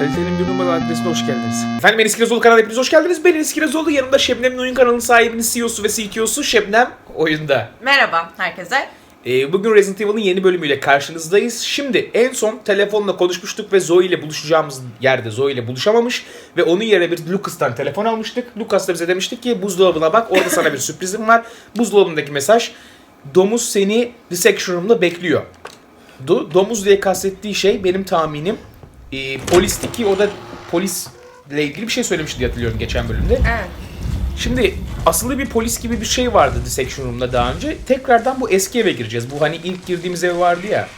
Kalitenin bir numaralı adresine hoş geldiniz. Efendim Enis Kirazoğlu kanalına hepiniz hoş geldiniz. Ben Enis Kirazoğlu. Yanımda Şebnem'in oyun kanalının sahibinin CEO'su ve CTO'su Şebnem oyunda. Merhaba herkese. Ee, bugün Resident Evil'ın yeni bölümüyle karşınızdayız. Şimdi en son telefonla konuşmuştuk ve Zoe ile buluşacağımız yerde Zoe ile buluşamamış. Ve onun yerine bir Lucas'tan telefon almıştık. Lucas da bize demiştik ki buzdolabına bak orada sana bir sürprizim var. Buzdolabındaki mesaj domuz seni dissection room'da bekliyor. Du, domuz diye kastettiği şey benim tahminim e, polisti ki o da polisle ilgili bir şey söylemişti diye hatırlıyorum geçen bölümde. Evet. Şimdi aslında bir polis gibi bir şey vardı Dissection Room'da daha önce. Tekrardan bu eski eve gireceğiz. Bu hani ilk girdiğimiz ev vardı ya.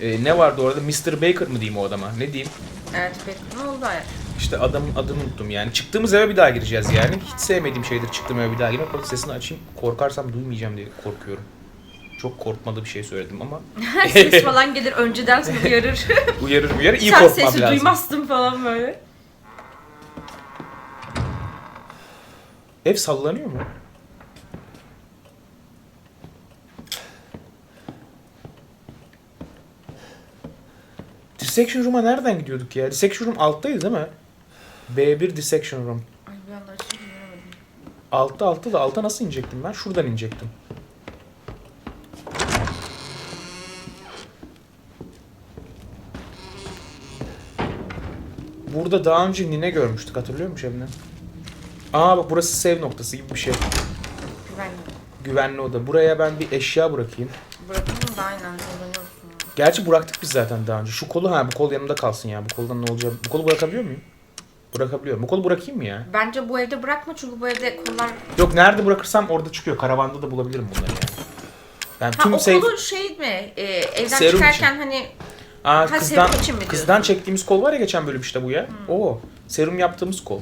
E, ne vardı orada? Mr. Baker mı diyeyim o adama? Ne diyeyim? Evet pek ne oldu hayat? İşte adamın adını unuttum yani. Çıktığımız eve bir daha gireceğiz yani. Hiç sevmediğim şeydir çıktığım eve bir daha girmek. Orada sesini açayım. Korkarsam duymayacağım diye korkuyorum. Çok korkmalı bir şey söyledim ama Ses falan gelir önceden seni uyarır. uyarır uyarır. İyi Sen korkmam sesi lazım. duymazsın falan böyle. Ev sallanıyor mu? Dissection Room'a nereden gidiyorduk ya? Dissection Room alttaydı değil mi? B1 Dissection Room. Ay bir anda bilemedim. Altta altta da alta nasıl inecektim ben? Şuradan inecektim. Burada daha önce Nine görmüştük hatırlıyor musun Şebnem? Aa bak burası save noktası gibi bir şey. Güvenli. Güvenli oda. Buraya ben bir eşya bırakayım. Bırakayım da aynen kullanıyorsun. Gerçi bıraktık biz zaten daha önce. Şu kolu ha bu kol yanımda kalsın ya. Bu koldan ne olacak? Bu kolu bırakabiliyor muyum? Bırakabiliyorum. Bu kolu bırakayım mı ya? Bence bu evde bırakma çünkü bu evde kollar... Yok nerede bırakırsam orada çıkıyor. Karavanda da bulabilirim bunları yani. Ben Ha tüm o save... kolu şey mi? E, evden Serum çıkarken hani Aa, Ha, kızdan, serum için mi kızdan diyorsun? çektiğimiz kol var ya geçen bölüm işte bu ya. O. Serum yaptığımız kol.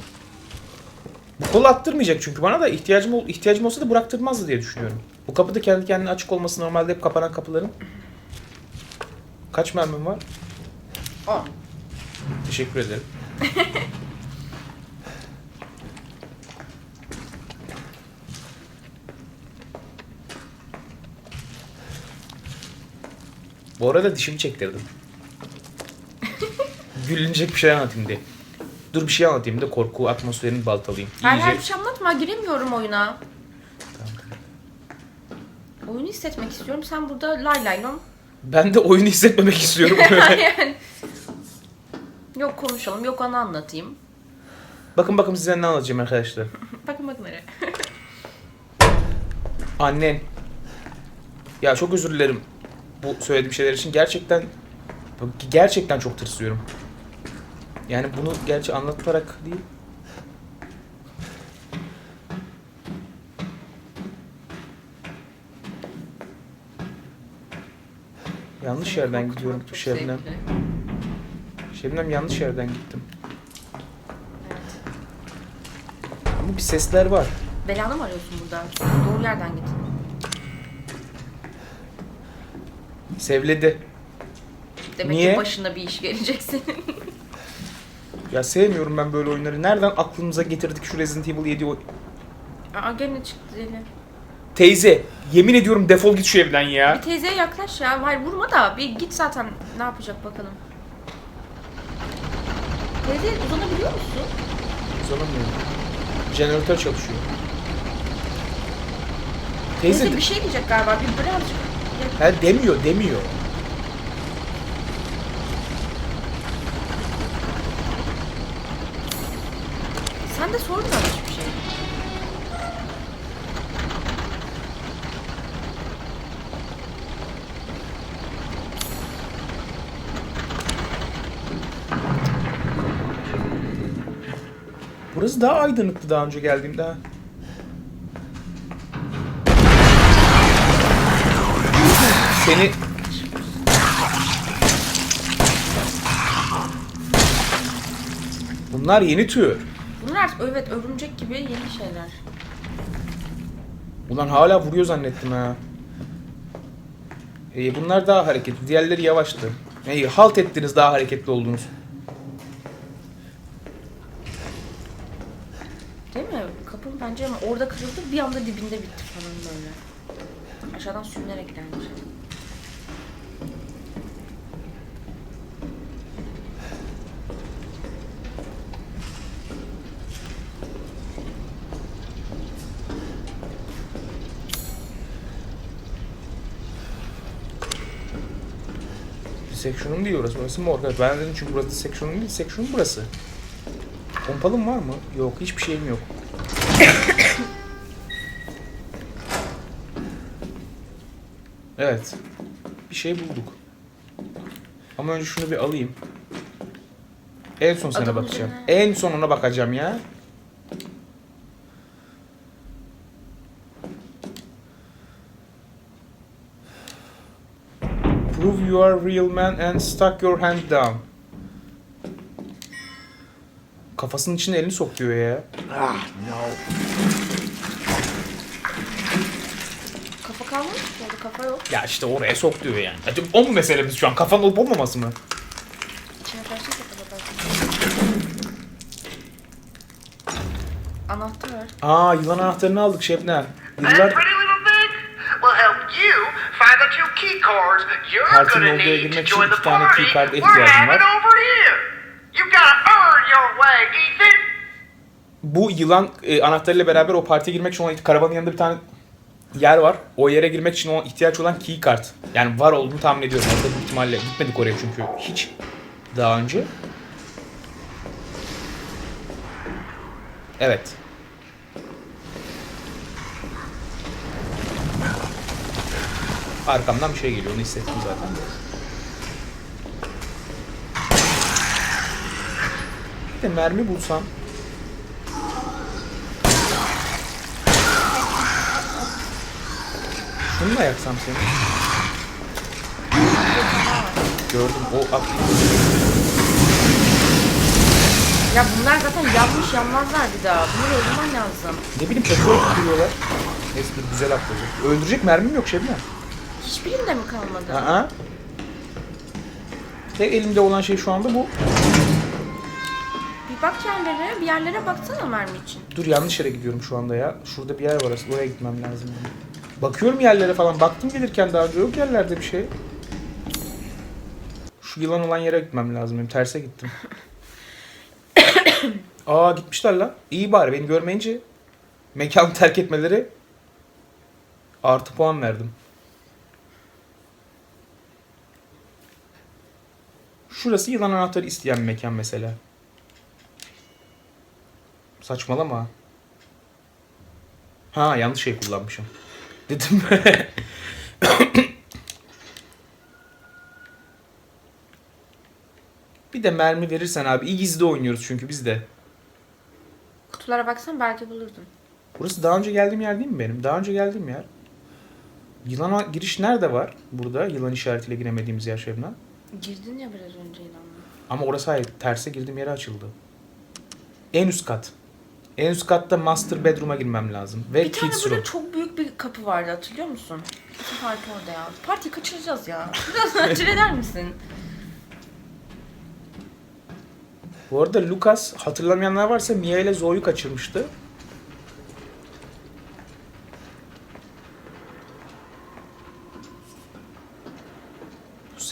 Bu kol attırmayacak çünkü bana da ihtiyacım ol, ihtiyacım olsa da bıraktırmazdı diye düşünüyorum. Bu kapı da kendi kendine açık olması normalde hep kapanan kapıların. Kaç mermim var? 10. Teşekkür ederim. Bu arada dişimi çektirdim. Gülünecek bir şey anlatayım diye. Dur bir şey anlatayım da korku atmosferini baltalayayım. Her İyice- her bir şey anlatma giremiyorum oyuna. Oyunu hissetmek istiyorum. Sen burada lay lay lom. Ben de oyunu hissetmemek istiyorum. yani. Yok konuşalım, yok onu anlatayım. bakın bakın size ne anlatacağım arkadaşlar. Bakın bakın nereye. Annen. Ya çok özür dilerim bu söylediğim şeyler için. Gerçekten gerçekten çok tırsıyorum. Yani bunu gerçi anlatarak değil. Yanlış yerden Korkutmak gidiyorum Şebnem. Şebnem yanlış yerden gittim. Evet. Ama bir sesler var. Belanı mı arıyorsun burada? Doğru yerden git. Sevledi. Demek Niye? ki başına bir iş gelecek senin. Ya sevmiyorum ben böyle oyunları. Nereden aklımıza getirdik şu Resident Evil 7 oy- Aa gene çıktı deli. Teyze, yemin ediyorum defol git şu evden ya. Bir teyzeye yaklaş ya. Hayır vurma da bir git zaten. Ne yapacak bakalım. Teyze uzanabiliyor musun? Uzanamıyorum. Jeneratör çalışıyor. Teyze, Teyze, bir şey diyecek galiba. Bir birazcık. ha, demiyor, demiyor. De sorma hiçbir şey. Burası daha aydınlıktı daha önce geldiğimde. Seni... Bunlar yeni tür. Bunlar evet örümcek gibi yeni şeyler. Ulan hala vuruyor zannettim ha. Ee, bunlar daha hareketli. Diğerleri yavaştı. İyi, halt ettiniz daha hareketli oldunuz. Değil mi? Kapının pencere? Orada kırıldı bir anda dibinde bitti falan böyle. Aşağıdan sürünerek gelmiş. Section'um değil orası. Burası morgue. Evet, ben dedim çünkü burası section'um değil. Section'um burası. Pompalım var mı? Yok. Hiçbir şeyim yok. evet. Bir şey bulduk. Ama önce şunu bir alayım. En son sana Adamın bakacağım. En son ona bakacağım ya. You are real man and stuck your hand down. Kafasının içine elini sok diyor ya. Ah, no. Kafa kalmamış mı? Orada kafa yok. Ya işte oraya sok diyor yani. Acaba o mu meselemiz şu an? Kafan olup olmaması mı? İçine karşı kafa belki. Anahtar. Aa yılan anahtarını aldık Şebnem. Yıllar Partinin gonna olduğu yere need to girmek için join the iki tane party key card'a we're ihtiyacım having var. over here. You've gotta earn your way, Ethan. bu yılan e, anahtarıyla beraber o partiye girmek için olan karavanın yanında bir tane yer var. O yere girmek için o ihtiyaç olan key card. Yani var olduğunu tahmin ediyorum. Orada büyük ihtimalle gitmedik oraya çünkü hiç daha önce. Evet. Arkamdan bir şey geliyor onu hissettim zaten. Bir de mermi bulsam. Şununla yaksam seni. Gördüm o aktif. Ya bunlar zaten yanmış yanmazlar bir daha. Bunları öldürmen lazım. Ne bileyim petrol tutuyorlar. Neyse güzel atlayacak. Öldürecek mermim yok Şebnem. Hiçbirinde mi kalmadı? Aa. Tek elimde olan şey şu anda bu. Bir bak yerlere, bir yerlere baksana mermi için. Dur yanlış yere gidiyorum şu anda ya. Şurada bir yer var aslında oraya gitmem lazım. yani. Bakıyorum yerlere falan. Baktım gelirken daha önce yok yerlerde bir şey. Şu yılan olan yere gitmem lazım. Benim terse gittim. Aa gitmişler lan. İyi bari beni görmeyince mekanı terk etmeleri artı puan verdim. Şurası yılan anahtarı isteyen mekan mesela. Saçmalama. Ha yanlış şey kullanmışım. Dedim. bir de mermi verirsen abi. iyi gizli oynuyoruz çünkü biz de. Kutulara baksan belki bulurdun. Burası daha önce geldiğim yer değil mi benim? Daha önce geldiğim yer. Yılana giriş nerede var? Burada yılan işaretiyle giremediğimiz yer Şebnem. Girdin ya biraz önce inanma. Ama orası hayır. Terse girdiğim yere açıldı. En üst kat. En üst katta master bedroom'a girmem lazım. Ve Bir tane kids böyle room. çok büyük bir kapı vardı hatırlıyor musun? Bütün parti orada ya. Partiyi kaçıracağız ya. Biraz acele eder misin? Bu arada Lucas hatırlamayanlar varsa Mia ile Zoe'yu kaçırmıştı.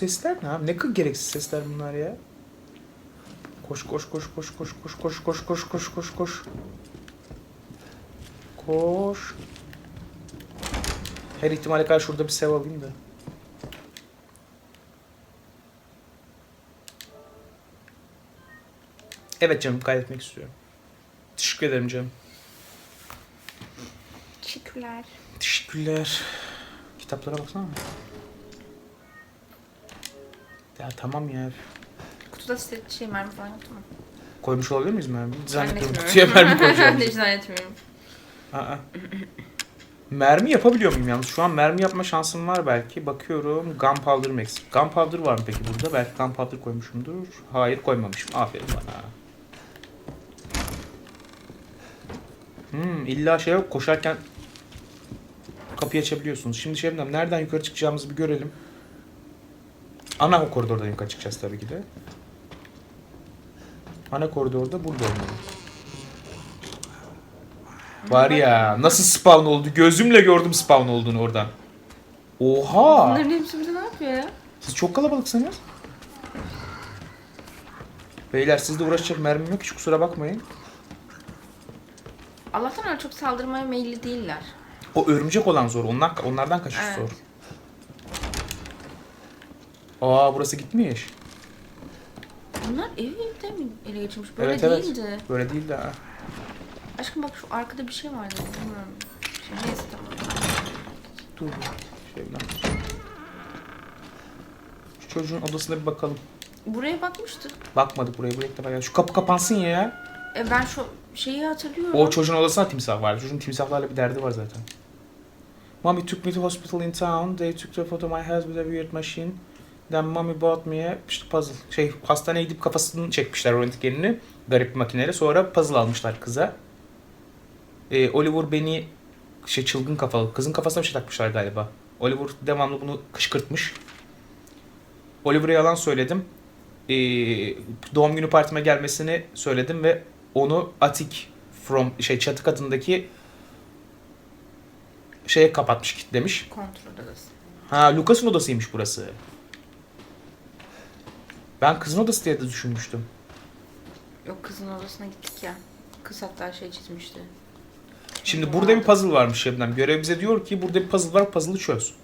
Sesler ne abi? Ne kadar gereksiz sesler bunlar ya. Koş koş koş koş koş koş koş koş koş koş koş koş. Koş. Her ihtimale karşı şurada bir sev alayım da. Evet canım kaydetmek istiyorum. Teşekkür ederim canım. Teşekkürler. Teşekkürler. Kitaplara baksana. Ya tamam ya. Kutuda size şey mermi falan yoktu mu? Koymuş olabilir miyiz mermi? Zannetmiyorum. Kutuya mermi koyacağım. hiç zannetmiyorum. Aa. mermi yapabiliyor muyum yalnız? Şu an mermi yapma şansım var belki. Bakıyorum. Gunpowder Max. Gunpowder var mı peki burada? Belki Gunpowder koymuşumdur. Hayır koymamışım. Aferin bana. Hmm, illa şey yok. Koşarken kapıyı açabiliyorsunuz. Şimdi Şebnem nereden yukarı çıkacağımızı bir görelim. Ana o koridordan yukarı çıkacağız tabii ki de. Ana koridorda burada olmalı. Var ya nasıl spawn oldu? Gözümle gördüm spawn olduğunu oradan. Oha! Bunların hepsi burada ne yapıyor ya? Siz çok kalabalıksınız. Beyler sizle uğraşacak mermim yok hiç kusura bakmayın. Allah'tan öyle çok saldırmaya meyilli değiller. O örümcek olan zor. Onlar, onlardan kaçış Evet. zor. Aa burası gitmiş. Bunlar evde mi ele geçirmiş? Böyle evet evet. değildi. Böyle değil de. ha. Aşkım bak şu arkada bir şey vardı. Bilmiyorum. Şimdi neyse tamam. Dur. Şebnem. Şu çocuğun odasına bir bakalım. Buraya bakmıştık. Bakmadık buraya. Bu ilk defa geldi. Şu kapı kapansın ya. E ben şu şeyi hatırlıyorum. O çocuğun odasında timsah vardı. Çocuğun timsahlarla bir derdi var zaten. Mommy took me to hospital in town. They took the photo of my head with a weird machine. Then mommy bought me a işte puzzle. Şey hastaneye gidip kafasını çekmişler röntgenini. Garip bir makineyle. Sonra puzzle almışlar kıza. Ee, Oliver beni şey çılgın kafalı. Kızın kafasına bir şey takmışlar galiba. Oliver devamlı bunu kışkırtmış. Oliver'a yalan söyledim. Ee, doğum günü partime gelmesini söyledim ve onu Atik from şey çatı katındaki şeye kapatmış kilitlemiş. Kontrol odası. Ha Lucas'ın odasıymış burası. Ben kızın odası diye de düşünmüştüm. Yok kızın odasına gittik ya. Kız hatta şey çizmişti. Şimdi burada bir puzzle varmış Şebnem. Görev bize diyor ki burada bir puzzle var puzzle'ı çöz.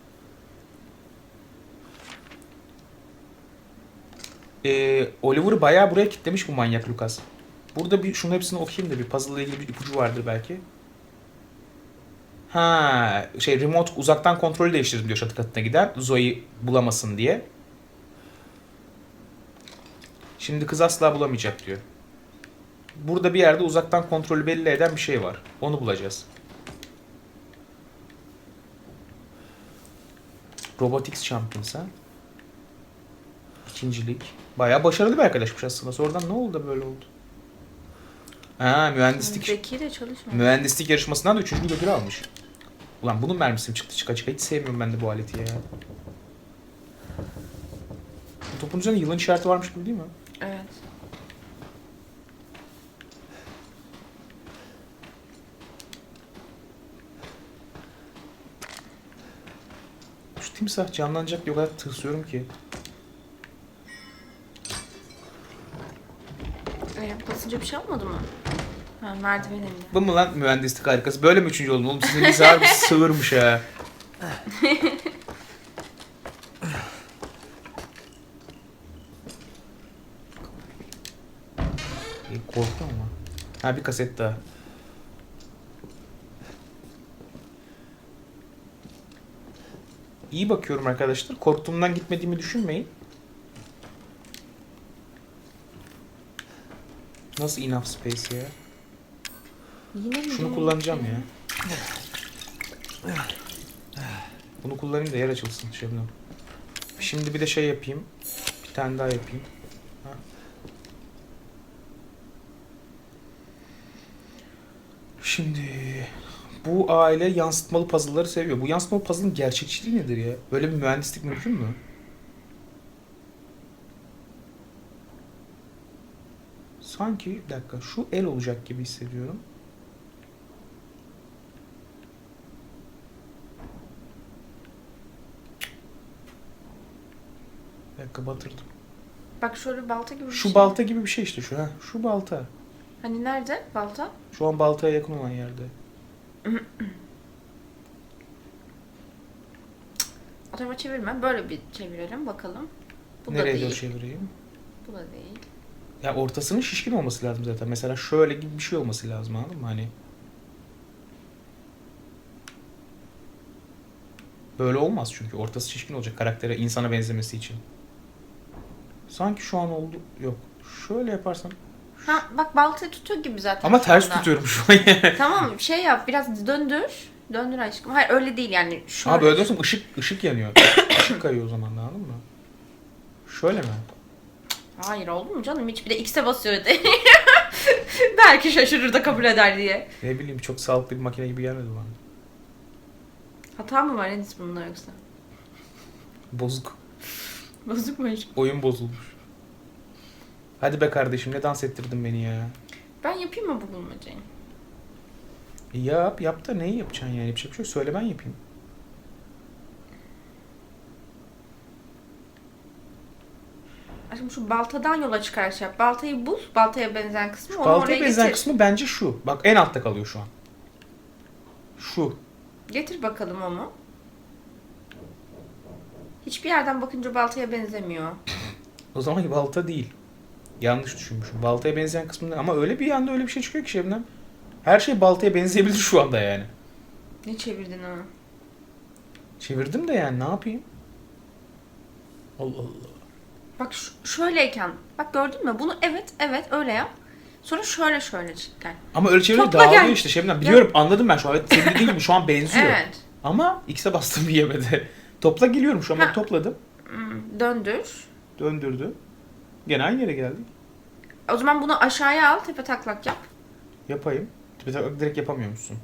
Ee, Oliver'ı bayağı buraya kilitlemiş bu manyak Lucas. Burada bir şunun hepsini okuyayım da bir puzzle ile ilgili bir ipucu vardır belki. Ha, şey remote uzaktan kontrolü değiştirdim diyor çatı katına giden. Zoe bulamasın diye. Şimdi kız asla bulamayacak diyor. Burada bir yerde uzaktan kontrolü belli eden bir şey var. Onu bulacağız. Robotics Champions ha? İkincilik. Bayağı başarılı bir arkadaşmış aslında. Sonradan ne oldu da böyle oldu? Ha mühendislik Zeki de çalışmıyor. mühendislik yarışmasından da üçüncü ödül almış. Ulan bunun mermisi mi çıktı çıka çıka? Hiç sevmiyorum ben de bu aleti ya. Bu topun üzerinde yılan işareti varmış gibi değil mi? Evet. Şu timsah canlanacak diye o kadar tırsıyorum ki. E, basınca bir şey olmadı mı? Ha, merdiven indi. Bu mu lan mühendislik harikası? Böyle mi üçüncü oldun oğlum? Sizin bir sığırmış ha. İyi, Korktum ama. Ha bir kaset daha. İyi bakıyorum arkadaşlar. Korktuğumdan gitmediğimi düşünmeyin. Nasıl enough space ya? Yine mi? Şunu kullanacağım ya. Bunu kullanayım da yer açılsın Şebnem. Şimdi bir de şey yapayım. Bir tane daha yapayım. Şimdi bu aile yansıtmalı puzzle'ları seviyor. Bu yansıtmalı puzzle'ın gerçekçiliği nedir ya? Böyle bir mühendislik mümkün mü? Sanki bir dakika şu el olacak gibi hissediyorum. Bir dakika batırdım. Bak şöyle balta gibi bir Şu şey. balta gibi bir şey işte şu ha. Şu balta. Hani nerede balta? Şu an baltaya yakın olan yerde. O tarafa çevirme. Böyle bir çevirelim bakalım. Bu da Nereye değil. doğru çevireyim? Bu da değil. Ya ortasının şişkin olması lazım zaten. Mesela şöyle gibi bir şey olması lazım anladın mı? Hani Böyle olmaz çünkü. Ortası şişkin olacak karaktere, insana benzemesi için. Sanki şu an oldu. Yok. Şöyle yaparsam. Ha bak baltayı tutuyor gibi zaten. Ama şu ters anda. tutuyorum şu an. Tamam şey yap biraz döndür. Döndür aşkım. Hayır öyle değil yani. Şöyle. Ama böyle diyorsam ışık ışık yanıyor. Işık kayıyor o zaman anladın mı? Şöyle mi? Hayır oldu mu canım? Hiç bir de X'e basıyor de. Belki şaşırır da kabul eder diye. Ne bileyim çok sağlıklı bir makine gibi gelmedi bana. Hata mı var Enis bunda yoksa? Bozuk. Bozuk mu aşkım? Oyun bozulmuş. Hadi be kardeşim ne dans ettirdin beni ya. Ben yapayım mı bu bulmacayı? E yap yap da neyi yapacaksın yani yapacak bir şey yok. Söyle ben yapayım. Aşkım şu baltadan yola çıkar şey yap. Baltayı bul. Baltaya benzeyen kısmı. Onu oraya Baltaya benzeyen getir. kısmı bence şu. Bak en altta kalıyor şu an. Şu. Getir bakalım onu. Hiçbir yerden bakınca baltaya benzemiyor. O zaman balta değil. Yanlış düşünmüşüm. Baltaya benzeyen kısmında ama öyle bir anda öyle bir şey çıkıyor ki Şebnem. Her şey baltaya benzeyebilir şu anda yani. Ne çevirdin onu? Çevirdim de yani ne yapayım? Allah Allah. Bak ş- şöyleyken. Bak gördün mü? Bunu evet evet öyle yap. Sonra şöyle şöyle gel. Ama öyle çevirince Topla dağılıyor gel. işte Şebnem. Biliyorum anladım ben şu an. Evet, senin dediğin gibi şu an benziyor. Evet. Ama X'e bastım bir yemedi. Topla geliyorum şu an ben Ha. topladım. Hmm, döndür. Döndürdü. Gene aynı yere geldik. O zaman bunu aşağıya al, tepe taklak yap. Yapayım. Direkt direkt yapamıyor musun?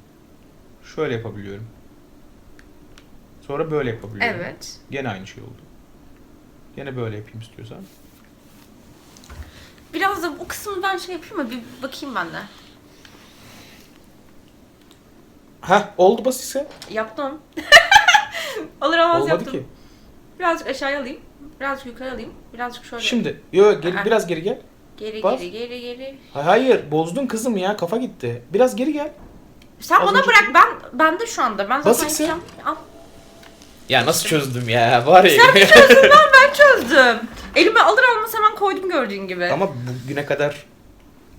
Şöyle yapabiliyorum. Sonra böyle yapabiliyorum. Evet. Gene aynı şey oldu. Gene böyle yapayım istiyorsan. Biraz da bu kısmını ben şey yapayım mı? Bir bakayım ben de. Heh oldu basitse. Yaptım. Alır almaz Olmadı yaptım. ki. Birazcık aşağıya alayım. Birazcık yukarı alayım. Birazcık şöyle. Şimdi yo geri, Ha. biraz geri gel. Geri bas. geri geri geri. Hay- Hayır bozdun kızım ya kafa gitti. Biraz geri gel. Sen Az bana önce- bırak ben ben de şu anda. Ben zaten yapacağım. Al. Ya nasıl çözdüm ya var ya. Çözdüm lan ben çözdüm. Elime alır almaz hemen koydum gördüğün gibi. Ama bugüne kadar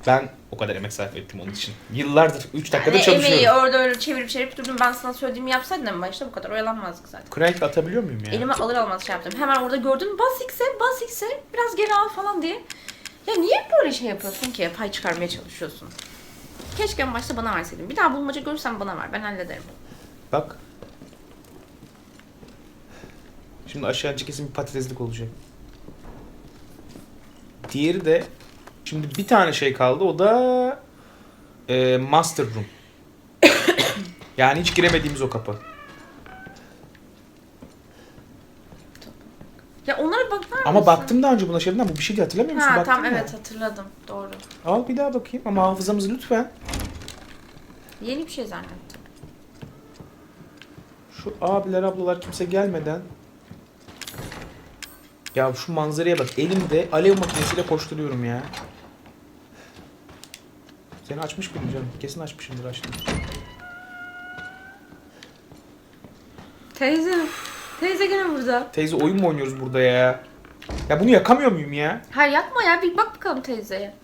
ben o kadar emek sarf ettim onun için. Yıllardır 3 dakikada ne çalışıyorum. emeği orada öyle çevirip çevirip durdum. Ben sana söylediğimi yapsaydın ama işte bu kadar oyalanmazdık zaten. Crank atabiliyor muyum ya? Elime alır almaz şey yaptım. Hemen orada gördüm. Bas X'e, bas X'e. Biraz geri al falan diye. Ya niye böyle şey yapıyorsun ki? Pay çıkarmaya çalışıyorsun. Keşke en başta bana verseydin. Bir daha bulmaca görürsen bana ver. Ben hallederim. Bak. Şimdi aşağıcı kesin bir patateslik olacak. Diğeri de şimdi bir tane şey kaldı o da e, Master Room. yani hiç giremediğimiz o kapı. Ya onlara bakar Ama mısın? baktım daha önce buna şeyden bu bir şeydi hatırlamıyor musun? Ha Baktın tamam mı? evet hatırladım. Doğru. Al bir daha bakayım ama hafızamızı lütfen. Yeni bir şey zannettim. Şu abiler ablalar kimse gelmeden. Ya şu manzaraya bak elimde alev makinesiyle koşturuyorum ya. Seni açmış mıydım canım? Kesin açmışımdır açtım. Teyze. Teyze gene burada. Teyze oyun mu oynuyoruz burada ya? Ya bunu yakamıyor muyum ya? Hayır yakma ya. Bir bak bakalım teyzeye.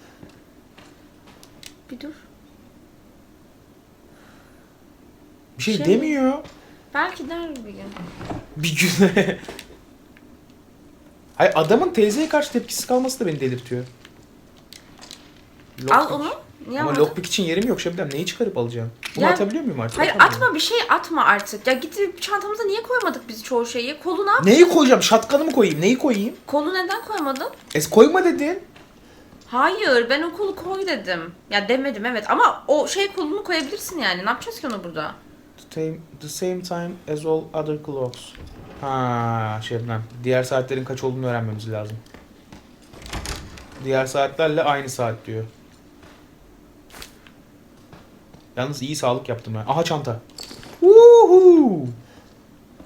Bir dur. Bir şey, Şey- demiyor. Belki der bir gün. Bir gün. Hayır adamın teyzeye karşı tepkisiz kalması da beni delirtiyor. Al Lockpick. onu. Niye Ama lockpick için yerim yok Şebnem. Neyi çıkarıp alacağım? Bunu Ya- atabiliyor muyum artık? Hayır Atamıyorum. atma bir şey atma artık. Ya git çantamıza niye koymadık biz çoğu şeyi? Kolu ne yap? Neyi koyacağım? Şatkanı mı koyayım? Neyi koyayım? Kolu neden koymadın? Es koyma dedin. Hayır ben o kolu koy dedim. Ya demedim evet ama o şey kolunu koyabilirsin yani. Ne yapacağız ki onu burada? The same, the same time as all other clocks. Ha Şebnem. Diğer saatlerin kaç olduğunu öğrenmemiz lazım. Diğer saatlerle aynı saat diyor. Yalnız iyi sağlık yaptım ben. Aha çanta. Woohoo!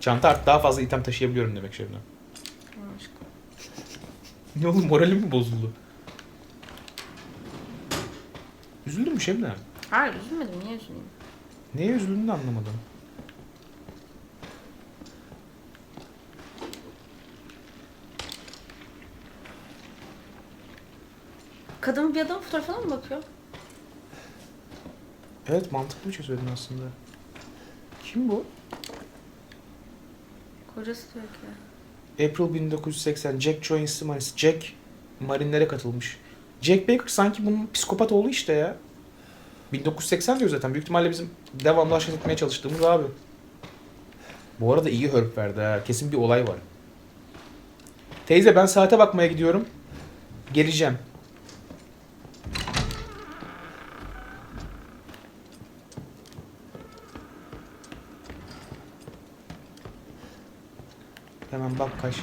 Çanta artık daha fazla item taşıyabiliyorum demek Şebnem. Ne oldu moralim mi bozuldu? Üzüldün mü Şebnem? Hayır üzülmedim niye üzüleyim? Neye üzüldüğünü de anlamadım. Kadın bir adam fotoğrafına mı bakıyor? Evet mantıklı bir şey söyledin aslında. Kim bu? Kocası diyor ki. April 1980 Jack Joyce Maris. Jack marinlere katılmış. Jack Baker sanki bunun psikopat oğlu işte ya. 1980 diyor zaten. Büyük ihtimalle bizim devamlı aşağı etmeye çalıştığımız abi. Bu arada iyi hörp verdi ha. Kesin bir olay var. Teyze ben saate bakmaya gidiyorum. Geleceğim. Hemen bak kaç.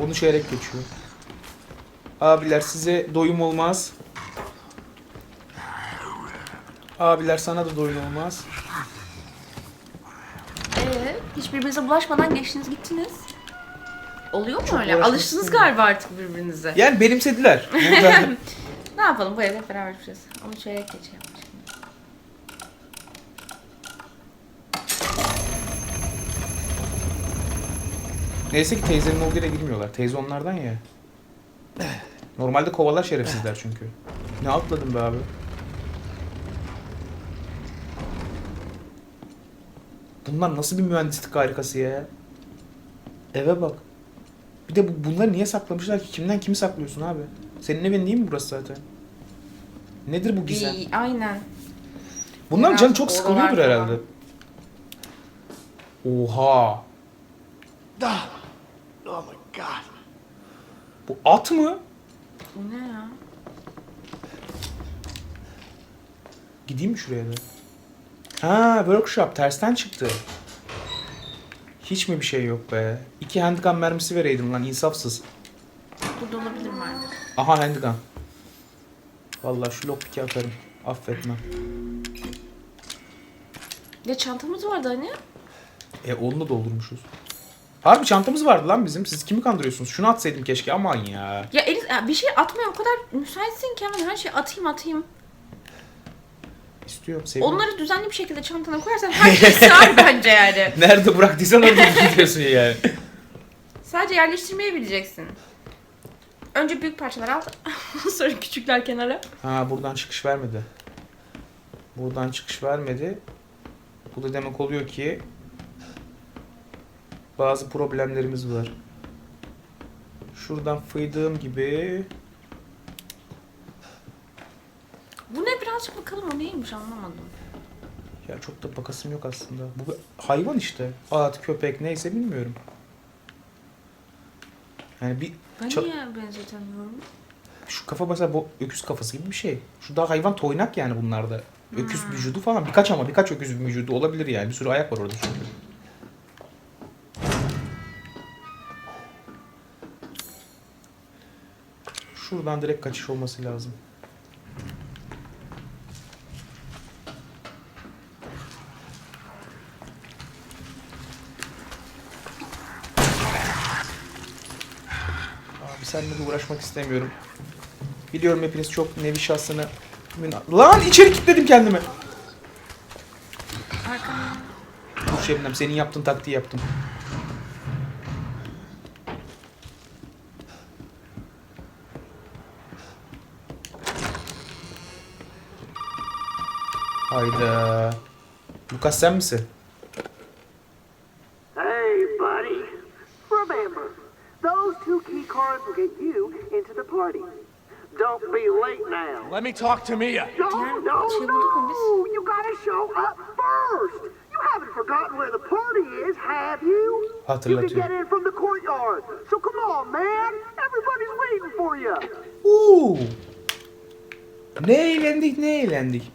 Onu çeyrek geçiyor. Abiler size doyum olmaz. Abiler sana da doyum olmaz. Ee, hiçbirbirinize bulaşmadan geçtiniz gittiniz. Oluyor mu Çok öyle? uğraşmak Alıştınız istemiyorum. galiba artık birbirinize. Yani benimsediler. Burada Ne yapalım bu evde beraber yapacağız. Onu çeyrek geçelim. Neyse ki teyzenin olduğu yere girmiyorlar. Teyze onlardan ya. Normalde kovalar şerefsizler çünkü. Ne atladım be abi. Bunlar nasıl bir mühendislik harikası ya? Eve bak. Bir de bu, bunları niye saklamışlar ki? Kimden kimi saklıyorsun abi? Senin evin değil mi burası zaten? Nedir bu gizem? Bir, aynen. Bunların Biraz canı çok sıkılıyordur falan. herhalde. Oha. Ah. Oh my god. Bu at mı? Bu ne ya? Gideyim mi şuraya da? Ha workshop tersten çıktı. Hiç mi bir şey yok be? İki handgun mermisi vereydim lan insafsız. Burada olabilir mi? Aha handgun. Vallahi şu lockpick'i atarım. Affetmem. Ya çantamız vardı hani. E onu da doldurmuşuz. Harbi çantamız vardı lan bizim. Siz kimi kandırıyorsunuz? Şunu atsaydım keşke aman ya. Ya Elis ya bir şey atmaya o kadar müsaitsin ki hemen her şeyi atayım atayım. İstiyorum seviyorum. Onları düzenli bir şekilde çantana koyarsan her şey sığar bence yani. Nerede bıraktıysan orada gidiyorsun yani. Sadece yerleştirmeyi bileceksin. Önce büyük parçalar al. Sonra küçükler kenara. Ha buradan çıkış vermedi. Buradan çıkış vermedi. Bu da demek oluyor ki bazı problemlerimiz var. Şuradan fıydığım gibi Bu ne birazcık bakalım o neymiş anlamadım. ya çok da bakasım yok aslında. Bu bir hayvan işte. At, köpek neyse bilmiyorum. Yani bir Ben Ça- niye benzetemiyorum? şu kafa mesela bu öküz kafası gibi bir şey. Şu da hayvan toynak yani bunlarda. Öküz vücudu falan. Birkaç ama birkaç öküz vücudu olabilir yani. Bir sürü ayak var orada çünkü. Şuradan direkt kaçış olması lazım. Abi seninle de uğraşmak istemiyorum. Biliyorum hepiniz çok nevi şahsını... Lan içeri kilitledim kendimi. Arkamda. Dur Şebnem senin yaptığın taktiği yaptım. Hayda. Lukas sen misin? Hey, buddy. Remember, those two key cards will get you into the party. Don't be late now. Let me talk to Mia. No, no, şey bulduk mu biz? no! You gotta show up first. You haven't forgotten where the party is, have you? You can get in from the courtyard. So come on, man. Everybody's waiting for you. Uuu. Ne eğlendik ne eğlendik.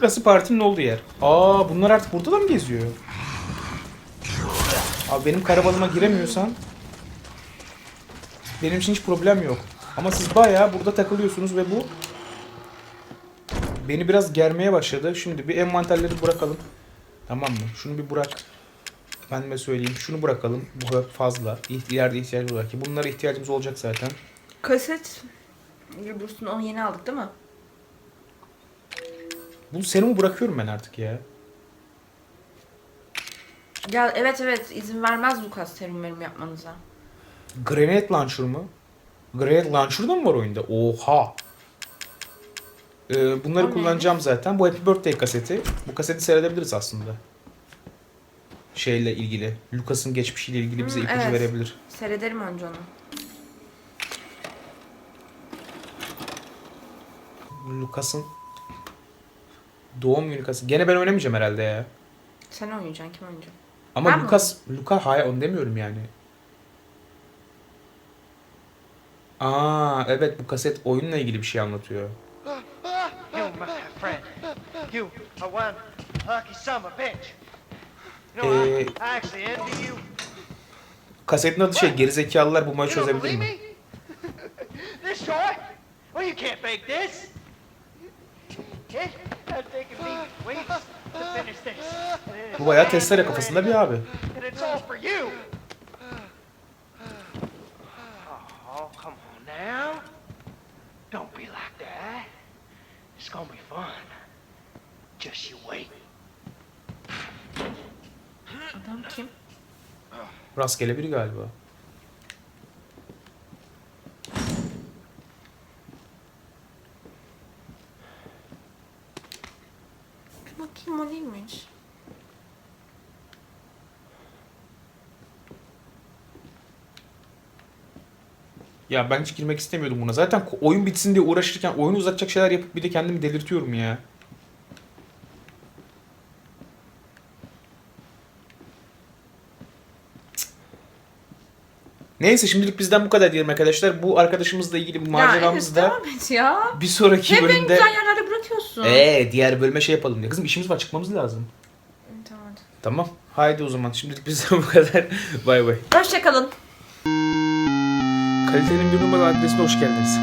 Şurası partinin olduğu yer. Aa bunlar artık burada da mı geziyor? Abi benim karavanıma giremiyorsan benim için hiç problem yok. Ama siz bayağı burada takılıyorsunuz ve bu beni biraz germeye başladı. Şimdi bir envanterleri bırakalım. Tamam mı? Şunu bir bırak. Ben de söyleyeyim. Şunu bırakalım. Bu fazla. İleride ihtiyacımız var ki. Bunlara ihtiyacımız olacak zaten. Kaset. Dursun onu yeni aldık değil mi? Bu serumu bırakıyorum ben artık ya. Ya evet evet izin vermez Lucas serum verim yapmanıza. Grenade Launcher mı? Grenade Launcher da mı var oyunda? Oha! Ee, bunları O kullanacağım zaten. Bu Happy Birthday kaseti. Bu kaseti seyredebiliriz aslında. Şeyle ilgili. Lucas'ın geçmişiyle ilgili bize Hı, ipucu evet. verebilir. Seyrederim önce onu. Lucas'ın doğum günü kaseti. Gene ben oynamayacağım herhalde ya. Sen oynayacaksın kim oynayacak? Ama Ben mi Lucas, Lucas hayır onu demiyorum yani. Aa evet bu kaset oyunla ilgili bir şey anlatıyor. You, my friend, you are one lucky son of a bitch. You know, I, Eh. I actually envy you. Kasetin adı şey gerizekalılar bu maçı You don't çözebilir believe mi? me? this short? Well, you can't fake this. Kid, bu bayağı testere kafasında bir abi. Rastgele biri galiba. Neymiş. Ya ben hiç girmek istemiyordum buna. Zaten oyun bitsin diye uğraşırken oyunu uzatacak şeyler yapıp bir de kendimi delirtiyorum ya. Neyse şimdilik bizden bu kadar diyelim arkadaşlar. Bu arkadaşımızla ilgili bu Ya maceramızda devam et ya. bir sonraki Hep en bölümde güzel yerlerde bırakıyorsun. ee, diğer bölüme şey yapalım diye. Kızım işimiz var çıkmamız lazım. Tamam. Tamam. Haydi o zaman. Şimdilik bizden bu kadar. bay bay. Hoşçakalın. Kalitenin bir numaralı adresine hoş geldiniz.